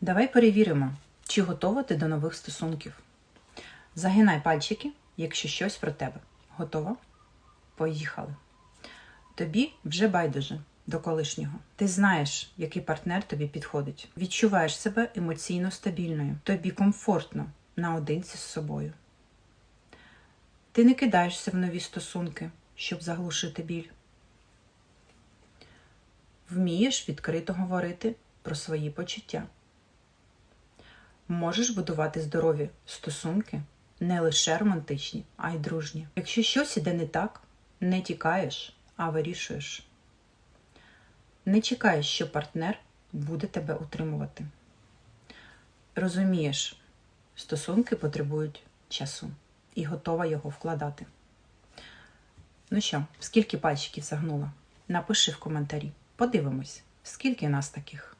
Давай перевіримо, чи готова ти до нових стосунків. Загинай пальчики, якщо щось про тебе. Готова? Поїхали. Тобі вже байдуже до колишнього. Ти знаєш, який партнер тобі підходить. Відчуваєш себе емоційно стабільною. Тобі комфортно наодинці з собою. Ти не кидаєшся в нові стосунки, щоб заглушити біль. Вмієш відкрито говорити про свої почуття. Можеш будувати здорові стосунки, не лише романтичні, а й дружні. Якщо щось іде не так, не тікаєш, а вирішуєш. Не чекаєш, що партнер буде тебе утримувати. Розумієш, стосунки потребують часу і готова його вкладати. Ну що, скільки пальчиків загнула? Напиши в коментарі. Подивимось, скільки нас таких.